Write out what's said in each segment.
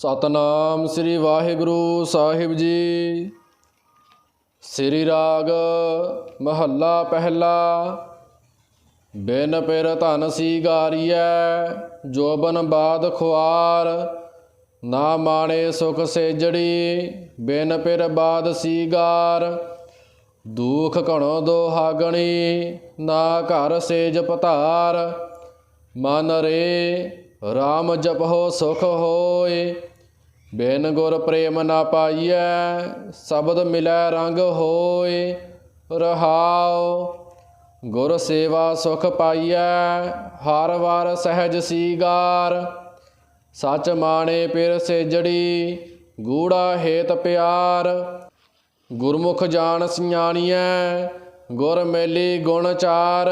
ਸਤਨਾਮ ਸ੍ਰੀ ਵਾਹਿਗੁਰੂ ਸਾਹਿਬ ਜੀ। ਸ੍ਰੀ ਰਾਗ ਮਹੱਲਾ ਪਹਿਲਾ। ਬਿਨ ਪਿਰ ਧਨ ਸੀ ਗਾਰੀਐ ਜੋਬਨ ਬਾਦ ਖੁਆਰ। ਨਾ ਮਾਣੇ ਸੁਖ ਸੇਜੜੀ, ਬਿਨ ਪਿਰ ਬਾਦ ਸੀਗਾਰ। ਦੁਖ ਘਣੋ ਦੋਹਾਗਣੀ, ਨਾ ਘਰ ਸੇਜ ਪਧਾਰ ਮਨ ਰੇ RAM ਹੋ ਸੁਖ ਹੋਏ ਬਿਨ ਗੁਰ ਪ੍ਰੇਮ ਨਾ ਪਾਈਐ, ਸ਼ਬਦ ਮਿਲੈ ਰੰਗ ਹੋਏ, ਰਹਾਉ। ਗੁਰ ਸੇਵਾ ਸੁਖ ਪਾਈਐ, ਹਰ ਵਾਰ ਸਹਿਜ ਸੀਗਾਰ। ਸਚ ਮਾਣੇ ਪਿਰ ਸੇਜੜੀ, ਗੂੜਾ ਹੇਤ ਪਿਆਰ। ਗੁਰਮੁਖ ਜਾਣ ਸਿਆਣੀਐ, ਗੁਰ ਮੇਲੀ ਗੁਣ ਚਾਰ।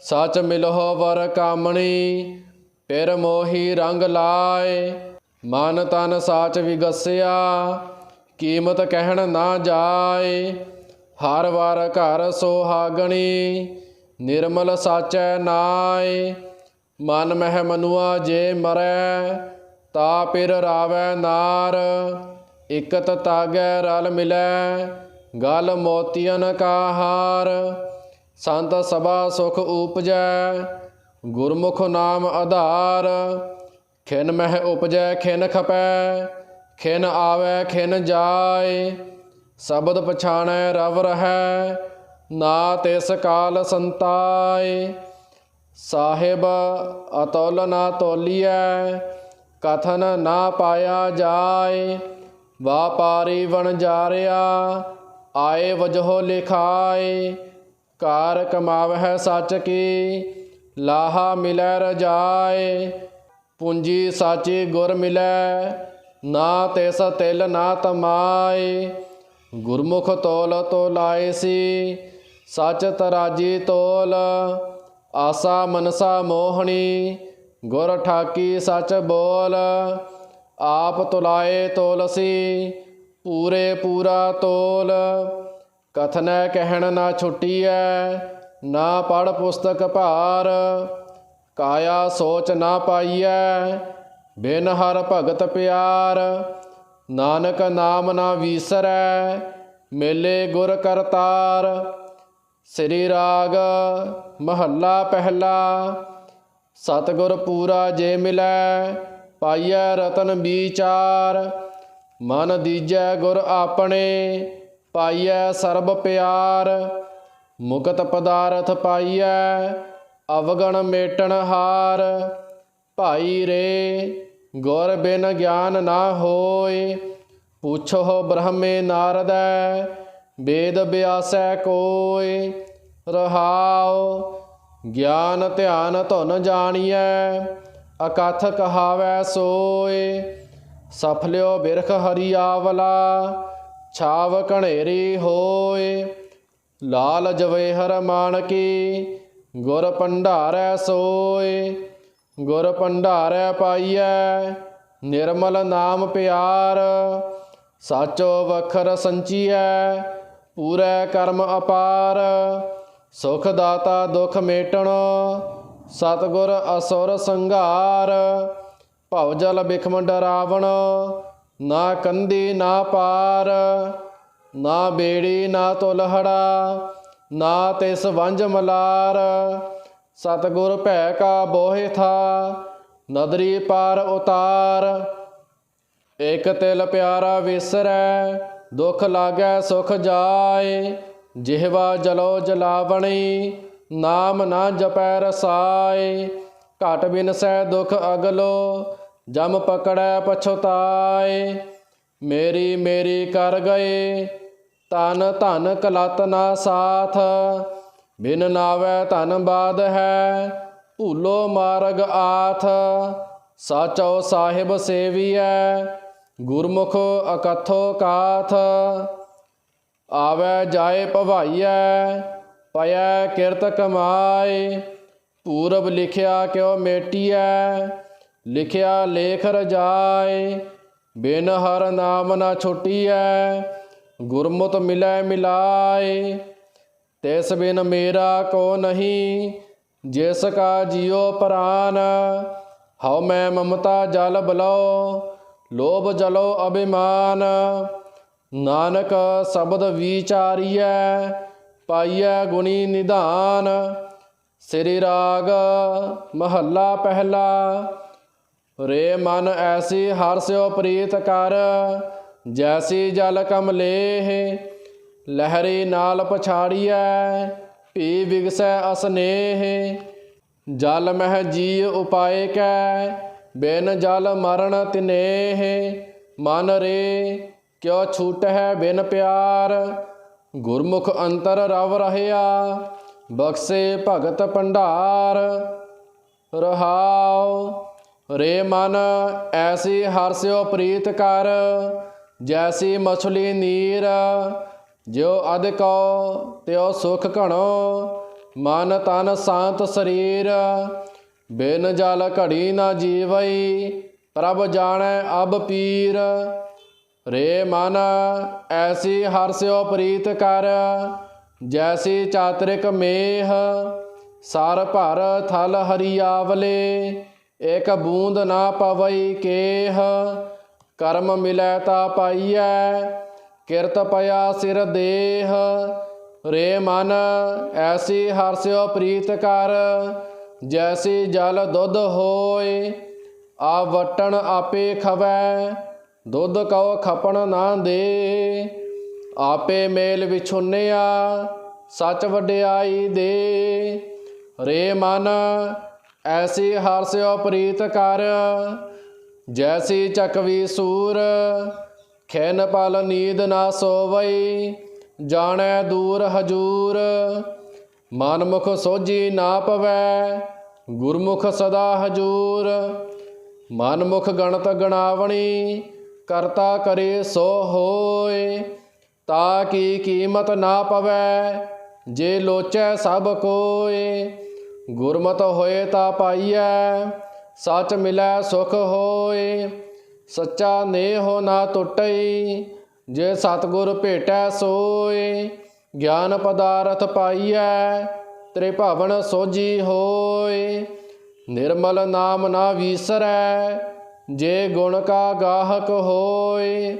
ਸਚ ਮਿਲਹੁ ਵਰ ਕਾਮਣੀ, ਪਿਰ ਮੋਹੀ ਰੰਗ ਲਾਏ। ਮਨ ਤਨ ਸਾਚ ਵਿਗਸਿਆ, ਕੀਮਤ ਕਹਿਣ ਨਾ ਜਾਏ। ਹਰ ਵਾਰ ਘਰ ਸੋਹਾਗਣੀ, ਨਿਰਮਲ ਸਾਚੈ ਨਾਏ। ਮਨ ਮਹਿ ਮਨੁਆ ਜੇ ਮਰੈ, ਤਾ ਪਿਰ ਰਾਵੈ ਨਾਰ। ਇਕਤ ਤਾਗੈ ਰਲ ਮਿਲੈ, ਗਲ ਮੋਤੀਆਂ ਕਾ ਹਾਰ ਸੰਤ ਸਭਾ ਸੁਖ ਉਪਜੈ, ਗੁਰਮੁਖ ਨਾਮ ਆਧਾਰ। ਖਿਨ ਮਹਿ ਉਪਜੈ, ਖਿਨ ਖਪੈ, ਖਿਨ ਆਵੈ, ਖਿਨ ਜਾਏ। ਸ਼ਬਦ ਪਛਾਣੈ, ਰਵ ਰਹੈ, ਨਾ ਤਿਸ ਕਾਲ ਸੰਤਾਏ। ਸਾਹਿਬ ਅਤੁਲ ਨਾ ਤੋਲੀਐ, ਕਥਨ ਨਾ ਪਾਇਆ ਜਾਏ। ਵਾਪਾਰੀ ਵਣ ਜਾਰਿਆ, ਆਏ ਵਜਹੁ ਲਿਖਾਏ। ਕਾਰ ਕਮਾਵਹਿ ਸੱਚ ਕੀ, ਲਾਹਾ ਮਿਲੈ ਰਜਾਏ। ਪੂੰਜੀ ਸਾਚੀ ਗੁਰ ਮਿਲੈ, ਨਾ ਤਿਸ ਤਿਲ ਨਾ ਤਮਾਏ। ਗੁਰਮੁਖ ਤੋਲ ਤੋਲਾਏ ਸੀ ਸਚ ਤਰਾਜੀ ਤੋਲ। ਆਸਾ ਮਨਸਾ ਮੋਹਣੀ, ਗੁਰ ਠਾਕੀ ਸਚ ਬੋਲ। ਆਪ ਤੁਲਾਏ ਤੋਲਸੀ ਪੂਰੇ ਪੂਰਾ ਤੋਲ। ਕਥਨੈ ਕਹਿਣ ਨਾ ਛੁੱਟੀਐ, ਨਾ ਪੜ ਪੁਸਤਕ ਭਾਰ। ਕਾਇਆ ਸੋਚ ਨਾ ਪਾਈਐ, ਬਿਨ ਹਰ ਭਗਤ ਪਿਆਰ। ਨਾਨਕ ਨਾਮ ਨਾ ਵੀਸਰੈ, ਮੇਲੇ ਗੁਰ ਕਰਤਾਰ। ਸ੍ਰੀ ਰਾਗ ਮਹੱਲਾ ਪਹਿਲਾ, ਸਤਿਗੁਰ ਪੂਰਾ ਜੇ ਮਿਲੈ, ਪਾਈਐ ਰਤਨ ਵਿਚਾਰ। ਮਨ ਦੀਜੈ ਗੁਰ ਆਪਣੇ, ਪਾਈਐ ਸਰਬ ਪਿਆਰ। ਮੁਕਤ ਪਦਾਰਥ ਪਾਈਐ ਅਵਗਣ ਮੇਟਣ ਹਾਰ, ਭਾਈ ਰੇ, ਗੁਰ ਬਿਨ ਗਿਆਨ ਨਾ ਹੋਏ। ਪੁੱਛੋ ਬ੍ਰਹਮੇ ਨਾਰਦੈ, ਵੇਦ ਬਿਆਸੈ ਕੋਇ ਰਹਾਉ, ਗਿਆਨ ਧਿਆਨ ਧੁਨ ਜਾਣੀਐ, ਅਕਥ ਕਹਾਵੈ ਸੋਏ। ਸਫਲਿਓ ਬਿਰਖ ਹਰੀਆਵਲਾ ਛਾਵ ਕਣੇਰੀ ਹੋਏ। ਲਾਲ ਜਵੇਹਰ ਮਾਣਕੀ ਗੁਰ ਭੰਡਾਰੈ ਸੋਏ, ਗੁਰ ਭੰਡਾਰੈ ਪਾਈਐ, ਨਿਰਮਲ ਨਾਮ ਪਿਆਰ, ਸਾਚੋ ਵਖਰ ਸੰਚੀਐ, ਪੂਰੇ ਕਰਮ ਅਪਾਰ, ਸੁਖ ਦਾਤਾ ਦੁਖ ਮੇਟਣੋ, ਸਤਗੁਰ ਅਸੁਰ ਸੰਘਾਰ ਭਵ ਜਲ ਬਿਖਮ ਡਰਾਵਣ ਨਾ ਕੰਦੀ ਨਾ ਪਾਰ, ਨਾ ਬੇੜੀ ਨਾ ਤੁਲਹੜਾ ਨਾ ਤਿਸ ਵੰਜ ਮਲਾਰ, ਸਤਗੁਰ ਭੈ ਕਾ ਬੋਹਿ ਥਾ, ਨਦਰੀ ਪਾਰ ਉਤਾਰ। ਇਕ ਤਿਲ ਪਿਆਰਾ ਵਿਸਰੈ, ਦੁਖ ਲਾਗੈ ਸੁਖ ਜਾਏ। ਜਿਹਵਾ ਜਲੋ ਜਲਾਵਣੀ, ਨਾਮ ਨਾ ਜਪੈ ਰਸਾਏ। ਘਟ ਬਿਨਸੈ ਦੁਖ ਅਗਲੋ, ਜਮ ਪਕੜੈ ਪਛਤਾਏ। ਮੇਰੀ ਮੇਰੀ ਕਰ ਗਏ ਤਨ ਧਨ ਕਲਤ ਨਾ ਸਾਥ, ਬਿਨ ਨਾਵੈ ਧਨ ਬਾਦ ਹੈ, ਭੂਲੋ ਮਾਰਗ ਆਥ, ਸਾਚੋ ਸਾਹਿਬ ਸੇਵੀਐ, ਗੁਰਮੁਖ ਅਕਥੋ ਕਾਥ। ਆਵੈ ਜਾਏ ਭਵਾਈਐ, ਪਇਐ ਕਿਰਤ ਕਮਾਏ, ਪੂਰਬ ਲਿਖਿਆ ਕਿਉ ਮੇਟੀਐ, ਲਿਖਿਆ ਲੇਖ ਰਜਾਏ, ਬਿਨ ਹਰ ਨਾਮ ਨਾ ਛੁਟੀਐ ਗੁਰਮੁਤ ਮਿਲੈ ਮਿਲਾਏ, ਤਿਸ ਬਿਨ ਮੇਰਾ ਕੋ ਨਹੀਂ, ਜਿਸ ਕਾ ਜਿਉ ਪ੍ਰਾਨ। ਹਉ ਮੈਂ ਮਮਤਾ ਜਲ ਬਲੋ ਲੋਭ ਜਲੋ ਅਭਿਮਾਨ। ਨਾਨਕ ਸ਼ਬਦ ਵਿਚਾਰੀਐ, ਪਾਈਐ ਗੁਣੀ ਨਿਧਾਨ। ਸ੍ਰੀ ਰਾਗ ਮਹੱਲਾ ਪਹਿਲਾ, ਰੇ ਮਨ ਐਸੀ ਹਰਸਿਓ ਪ੍ਰੀਤ ਕਰ। ਜੈਸੀ ਜਲ ਕਮਲੇਹ ਲਹਿਰੀ ਨਾਲ ਪਛਾੜੀਐ, ਭੀ ਵਿਗਸੈ ਅਸਨੇਹ ਜਲ ਮਹਿ ਜੀ ਉਪਾਏ ਕੈ, ਬਿਨ ਜਲ ਮਰਨ ਤਿਨੇਹ। ਮਨ ਰੇ, ਕਿਉ ਛੂਟਹਿ ਬਿਨ ਪਿਆਰ। ਗੁਰਮੁਖ ਅੰਤਰ ਰਵ ਰਹਿਆ, ਬਖਸ਼ੇ ਭਗਤ ਭੰਡਾਰ। ਰਹਾਉ, ਰੇ ਮਨ, ਐਸੀ ਹਰਸਿਓ ਪ੍ਰੀਤ ਕਰ। ਜੈਸੀ ਮਛਲੀ ਨੀਰ, ਜਿਉ ਅਦਿਕੋ ਤਿਉ ਸੁਖ ਘਣੋ। ਮਨ ਤਨ ਸ਼ਾਂਤ ਸਰੀਰ, ਬਿਨ ਜਲ ਘੜੀ ਨਾ ਜੀਵਈ, ਪ੍ਰਭ ਜਾਣੈ ਅਬ ਪੀਰ। ਰੇ ਮਨ, ਐਸੀ ਹਰਸਿਓ ਪ੍ਰੀਤ ਕਰ, ਜੈਸੀ ਚਾਤਰਿਕ ਮੇਹ। ਸਰ ਭਰ ਥਲ ਹਰੀਆਵਲੇ ਇਕ ਬੂੰਦ ਨਾ ਪਵਈ ਕੇਹ। ਕਰਮ ਮਿਲੈ ਤਾ ਪਾਈਐ, ਕਿਰਤ ਪਿਆ ਸਿਰ ਦੇਹ। ਰੇ ਮਨ, ਐਸੀ ਹਰਸਿਓ ਪ੍ਰੀਤ ਕਰ, ਜੈਸੀ ਜਲ ਦੁੱਧ ਹੋਏ। ਆ ਵਟਣ ਆਪੇ ਖਵੈ, ਦੁੱਧ ਕਉ ਖਪਣ ਨਾ ਦੇ। ਆਪੇ ਮੇਲ ਵਿਛੁੰਨਿਆ, ਸੱਚ ਵਡਿਆਈ ਦੇ। ਰੇ ਮਨ, ਐਸੀ ਹਰਸਿਓ ਪ੍ਰੀਤ ਕਰ ਜੈਸੀ ਚਕਵੀ ਸੂਰ, ਖੈਨ ਪਲ ਨੀਂਦ ਨਾ ਸੋਵਈ, ਜਾਣੈ ਦੂਰ ਹਜੂਰ। ਮਨ ਮੁਖ ਸੋਜੀ ਨਾ ਪਵੈ, ਗੁਰਮੁਖ ਸਦਾ ਹਜੂਰ। ਮਨ ਮੁਖ ਗਣਤ ਗਣਾਵਣੀ, ਕਰਤਾ ਕਰੇ ਸੋ ਹੋਏ। ਤਾ ਕੀ ਕੀਮਤ ਨਾ ਪਵੈ, ਜੇ ਲੋਚੈ ਸਭ ਕੋਏ। ਗੁਰਮਤ ਹੋਏ ਤਾ ਪਾਈਐ ਸੱਚ ਮਿਲੈ ਸੁਖ ਹੋਏ, ਸੱਚਾ ਨੇਹੋ ਨਾ ਟੁੱਟਈ, ਜੇ ਸਤਗੁਰ ਭੇਟੈ ਸੋਏ, ਗਿਆਨ ਪਦਾਰਥ ਪਾਈਐ, ਤ੍ਰਿਭਵਨ ਸੋਜੀ ਹੋਏ। ਨਿਰਮਲ ਨਾਮ ਨਾ ਵੀਸਰੈ, ਜੇ ਗੁਣ ਕਾ ਗਾਹਕ ਹੋਏ।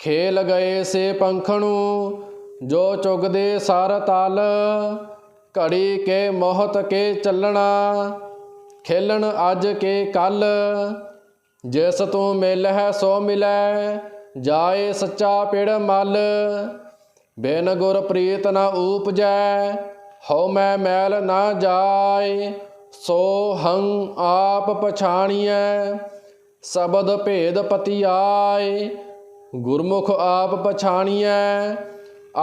ਖੇਲ ਗਏ ਸੇ ਪੰਖਣੂ, ਜੋ ਚੁਗਦੇ ਸਾਰ ਤਲ, ਘੜੀ ਕੇ ਮੋਹਤ ਕੇ ਚੱਲਣਾ। ਖੇਲਣ ਅੱਜ ਕੇ ਕੱਲ ਜਿਸ ਤੂੰ ਮਿਲ ਹੈ ਸੋ ਮਿਲੈ ਜਾਏ ਸੱਚਾ ਪਿੜ ਮਲ। ਬਿਨ ਗੁਰ ਪ੍ਰੀਤ ਨਾ ਊਪਜੈ, ਹਉ ਮੈਂ ਮੈਲ ਨਾ ਜਾਏ। ਸੋ ਹੰ ਆਪ ਪਛਾਣੀਐ, ਸ਼ਬਦ ਭੇਦ ਪਤੀ ਆਏ ਗੁਰਮੁਖ ਆਪ ਪਛਾਣੀਐ,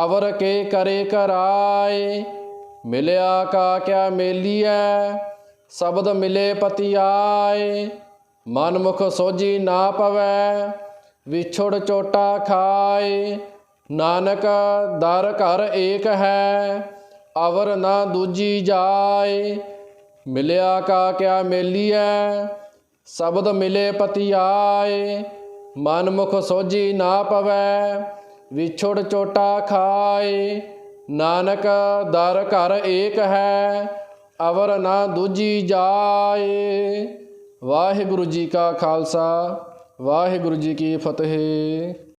ਅਵਰ ਕੇ ਕਰੇ ਕਰਾਏ। ਮਿਲਿਆ ਕਾ ਕਿਆ ਮੇਲੀਐ ਸ਼ਬਦ ਮਿਲੇ ਪਤੀ ਆਏ ਮਨ ਮੁਖ ਸੋਜੀ ਨਾ ਪਵੈ, ਵਿਛੜ ਚੋਟਾ ਖਾਏ। ਨਾਨਕ ਦਰ ਘਰ ਏਕ ਹੈ, ਅਵਰ ਨਾ ਦੂਜੀ ਜਾਏ। ਮਿਲਿਆ ਕਾ ਕਿਆ ਮੇਲੀਐ, ਸ਼ਬਦ ਮਿਲੇ ਪਤੀ ਆਏ। ਮਨ ਮੁਖ ਸੋਜੀ ਨਾ ਪਵੈ, ਵਿਛੜ ਚੋਟਾ ਖਾਏ। ਨਾਨਕ ਦਰ ਘਰ ਏਕ ਹੈ ਅਵਰ ਨਾ ਦੂਜੀ ਜਾਏ। ਵਾਹਿਗੁਰੂ ਜੀ ਕਾ ਖਾਲਸਾ ਵਾਹਿਗੁਰੂ ਜੀ ਕੀ ਫਤਿਹ।